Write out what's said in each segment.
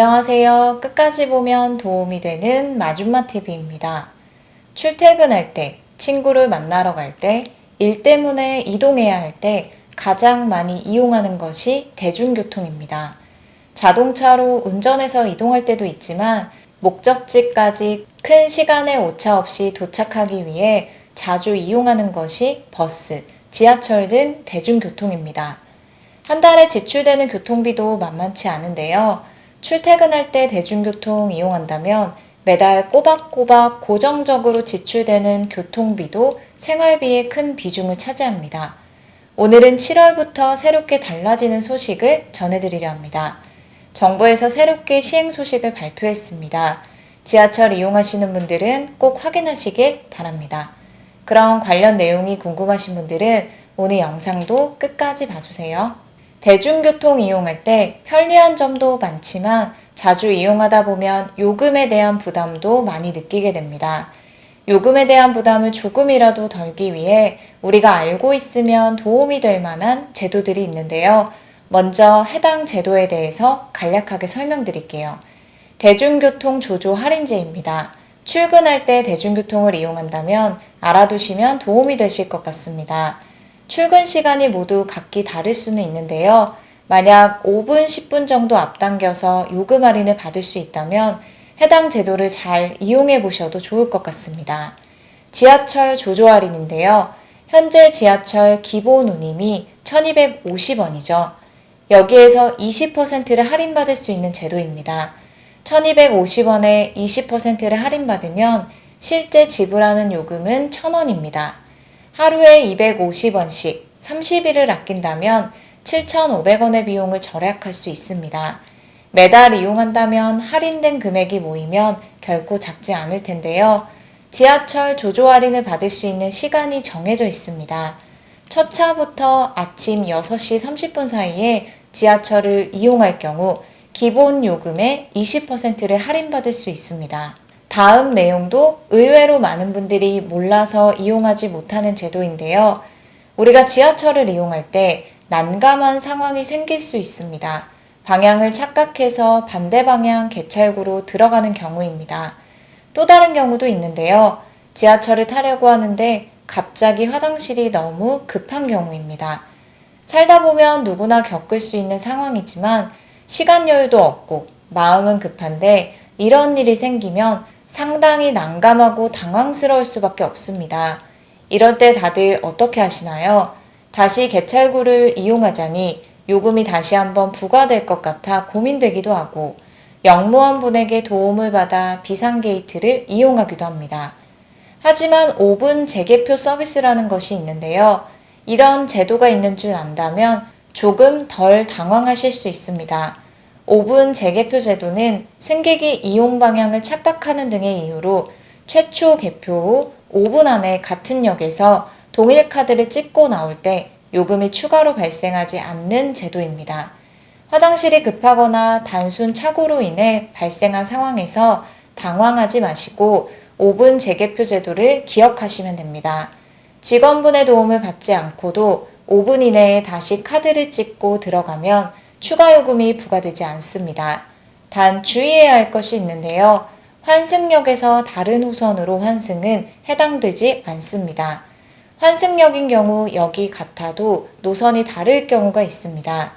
안녕하세요. 끝까지 보면 도움이 되는 마줌마 TV입니다. 출퇴근할 때, 친구를 만나러 갈 때, 일 때문에 이동해야 할 때 가장 많이 이용하는 것이 대중교통입니다. 자동차로 운전해서 이동할 때도 있지만 목적지까지 큰 시간의 오차 없이 도착하기 위해 자주 이용하는 것이 버스, 지하철 등 대중교통입니다. 한 달에 지출되는 교통비도 만만치 않은데요. 출퇴근할 때 대중교통 이용한다면 매달 꼬박꼬박 고정적으로 지출되는 교통비도 생활비의 큰 비중을 차지합니다. 오늘은 7월부터 새롭게 달라지는 소식을 전해드리려 합니다. 정부에서 새롭게 시행 소식을 발표했습니다. 지하철 이용하시는 분들은 꼭 확인하시길 바랍니다. 그럼 관련 내용이 궁금하신 분들은 오늘 영상도 끝까지 봐주세요. 대중교통 이용할 때 편리한 점도 많지만 자주 이용하다 보면 요금에 대한 부담도 많이 느끼게 됩니다. 요금에 대한 부담을 조금이라도 덜기 위해 우리가 알고 있으면 도움이 될 만한 제도들이 있는데요. 먼저 해당 제도에 대해서 간략하게 설명드릴게요. 대중교통 조조 할인제입니다. 출근할 때 대중교통을 이용한다면 알아두시면 도움이 되실 것 같습니다. 출근 시간이 모두 각기 다를 수는 있는데요. 만약 5분, 10분 정도 앞당겨서 요금 할인을 받을 수 있다면 해당 제도를 잘 이용해 보셔도 좋을 것 같습니다. 지하철 조조 할인인데요. 현재 지하철 기본 운임이 1250원이죠. 여기에서 20%를 할인받을 수 있는 제도입니다. 1250원에 20%를 할인받으면 실제 지불하는 요금은 1000원입니다. 하루에 250원씩 30일을 아낀다면 7,500원의 비용을 절약할 수 있습니다. 매달 이용한다면 할인된 금액이 모이면 결코 작지 않을 텐데요. 지하철 조조 할인을 받을 수 있는 시간이 정해져 있습니다. 첫 차부터 아침 6시 30분 사이에 지하철을 이용할 경우 기본 요금의 20%를 할인받을 수 있습니다. 다음 내용도 의외로 많은 분들이 몰라서 이용하지 못하는 제도인데요. 우리가 지하철을 이용할 때 난감한 상황이 생길 수 있습니다. 방향을 착각해서 반대 방향 개찰구로 들어가는 경우입니다. 또 다른 경우도 있는데요. 지하철을 타려고 하는데 갑자기 화장실이 너무 급한 경우입니다. 살다 보면 누구나 겪을 수 있는 상황이지만 시간 여유도 없고 마음은 급한데 이런 일이 생기면 상당히 난감하고 당황스러울 수밖에 없습니다. 이럴 때 다들 어떻게 하시나요? 다시 개찰구를 이용하자니 요금이 다시 한번 부과될 것 같아 고민되기도 하고 영무원분에게 도움을 받아 비상게이트를 이용하기도 합니다. 하지만 5분 재개표 서비스라는 것이 있는데요. 이런 제도가 있는 줄 안다면 조금 덜 당황하실 수 있습니다. 5분 재개표 제도는 승객이 이용 방향을 착각하는 등의 이유로 최초 개표 후 5분 안에 같은 역에서 동일 카드를 찍고 나올 때 요금이 추가로 발생하지 않는 제도입니다. 화장실이 급하거나 단순 착오로 인해 발생한 상황에서 당황하지 마시고 5분 재개표 제도를 기억하시면 됩니다. 직원분의 도움을 받지 않고도 5분 이내에 다시 카드를 찍고 들어가면 추가 요금이 부과되지 않습니다. 단 주의해야 할 것이 있는데요. 환승역에서 다른 호선으로 환승은 해당되지 않습니다. 환승역인 경우 역이 같아도 노선이 다를 경우가 있습니다.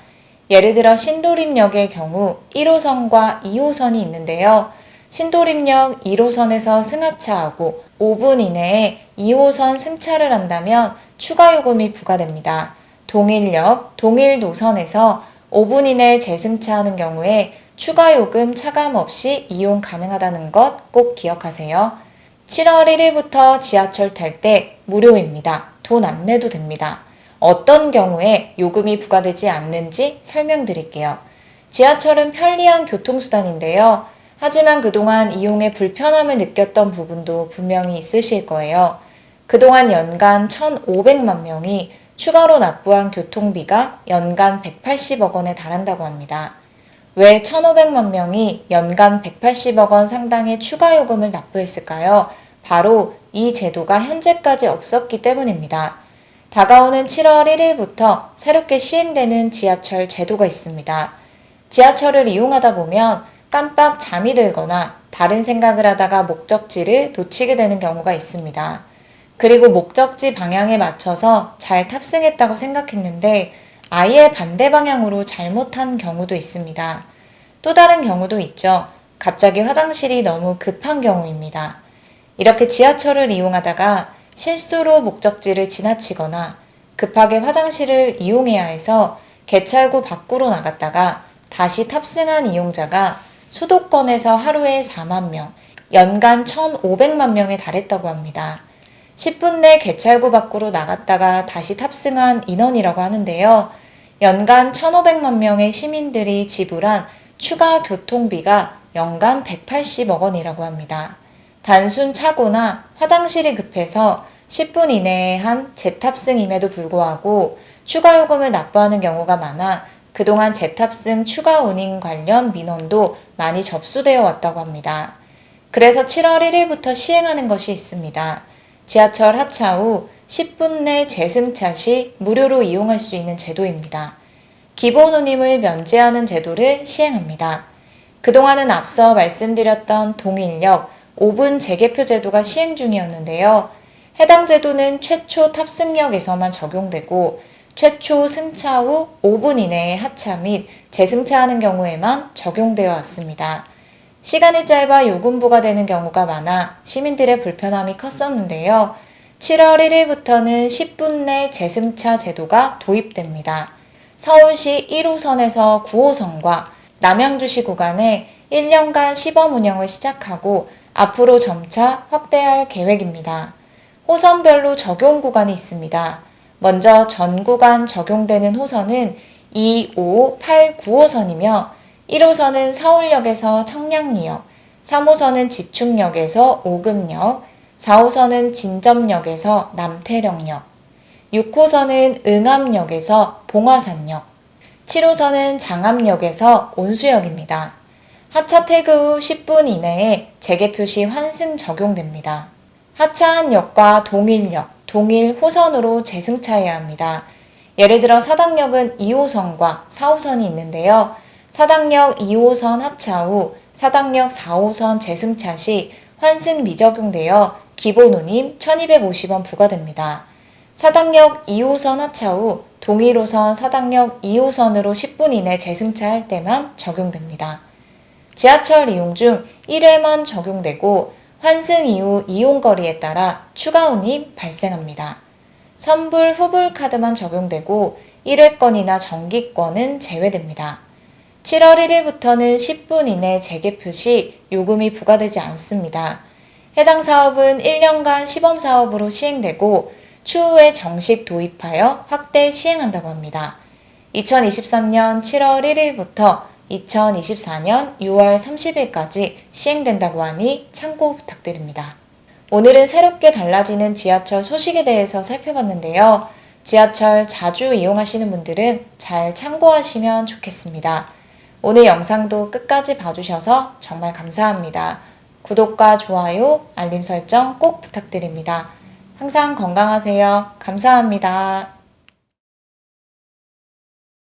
예를 들어 신도림역의 경우 1호선과 2호선이 있는데요. 신도림역 1호선에서 승하차하고 5분 이내에 2호선 승차를 한다면 추가 요금이 부과됩니다. 동일역, 동일 노선에서 5분 이내 재승차하는 경우에 추가 요금 차감 없이 이용 가능하다는 것 꼭 기억하세요. 7월 1일부터 지하철 탈 때 무료입니다. 돈 안 내도 됩니다. 어떤 경우에 요금이 부과되지 않는지 설명드릴게요. 지하철은 편리한 교통수단인데요. 하지만 그동안 이용에 불편함을 느꼈던 부분도 분명히 있으실 거예요. 그동안 연간 1,500만 명이 추가로 납부한 교통비가 연간 180억 원에 달한다고 합니다. 왜 1,500만 명이 연간 180억 원 상당의 추가 요금을 납부했을까요? 바로 이 제도가 현재까지 없었기 때문입니다. 다가오는 7월 1일부터 새롭게 시행되는 지하철 제도가 있습니다. 지하철을 이용하다 보면 깜빡 잠이 들거나 다른 생각을 하다가 목적지를 놓치게 되는 경우가 있습니다. 그리고 목적지 방향에 맞춰서 잘 탑승했다고 생각했는데 아예 반대 방향으로 잘못한 경우도 있습니다. 또 다른 경우도 있죠. 갑자기 화장실이 너무 급한 경우입니다. 이렇게 지하철을 이용하다가 실수로 목적지를 지나치거나 급하게 화장실을 이용해야 해서 개찰구 밖으로 나갔다가 다시 탑승한 이용자가 수도권에서 하루에 4만 명, 연간 1,500만 명에 달했다고 합니다. 10분 내 개찰구 밖으로 나갔다가 다시 탑승한 인원이라고 하는데요. 연간 1,500만 명의 시민들이 지불한 추가 교통비가 연간 180억 원이라고 합니다. 단순 착오나 화장실이 급해서 10분 이내에 한 재탑승임에도 불구하고 추가 요금을 납부하는 경우가 많아 그동안 재탑승 추가 운임 관련 민원도 많이 접수되어 왔다고 합니다. 그래서 7월 1일부터 시행하는 것이 있습니다. 지하철 하차 후 10분 내 재승차 시 무료로 이용할 수 있는 제도입니다. 기본 운임을 면제하는 제도를 시행합니다. 그동안은 앞서 말씀드렸던 동일역 5분 재개표 제도가 시행 중이었는데요. 해당 제도는 최초 탑승역에서만 적용되고 최초 승차 후 5분 이내에 하차 및 재승차하는 경우에만 적용되어 왔습니다. 시간이 짧아 요금 부과되는 경우가 많아 시민들의 불편함이 컸었는데요. 7월 1일부터는 10분 내 재승차 제도가 도입됩니다. 서울시 1호선에서 9호선과 남양주시 구간에 1년간 시범 운영을 시작하고 앞으로 점차 확대할 계획입니다. 호선별로 적용 구간이 있습니다. 먼저 전 구간 적용되는 호선은 2, 5, 8, 9호선이며 1호선은 서울역에서 청량리역, 3호선은 지축역에서 오금역, 4호선은 진점역에서 남태령역, 6호선은 응암역에서 봉화산역, 7호선은 장암역에서 온수역입니다. 하차 태그 후 10분 이내에 재개 표시 환승 적용됩니다. 하차한 역과 동일역, 동일 호선으로 재승차해야 합니다. 예를 들어 사당역은 2호선과 4호선이 있는데요. 사당역 2호선 하차 후 사당역 4호선 재승차 시 환승 미적용되어 기본 운임 1250원 부과됩니다. 사당역 2호선 하차 후 동일호선 사당역 2호선으로 10분 이내 재승차할 때만 적용됩니다. 지하철 이용 중 1회만 적용되고 환승 이후 이용거리에 따라 추가 운임 발생합니다. 선불 후불 카드만 적용되고 1회권이나 정기권은 제외됩니다. 7월 1일부터는 10분 이내 재개 표 시 요금이 부과되지 않습니다. 해당 사업은 1년간 시범 사업으로 시행되고 추후에 정식 도입하여 확대 시행한다고 합니다. 2023년 7월 1일부터 2024년 6월 30일까지 시행된다고 하니 참고 부탁드립니다. 오늘은 새롭게 달라지는 지하철 소식에 대해서 살펴봤는데요. 지하철 자주 이용하시는 분들은 잘 참고하시면 좋겠습니다. 오늘 영상도 끝까지 봐주셔서 정말 감사합니다. 구독과 좋아요, 알림 설정 꼭 부탁드립니다. 항상 건강하세요. 감사합니다.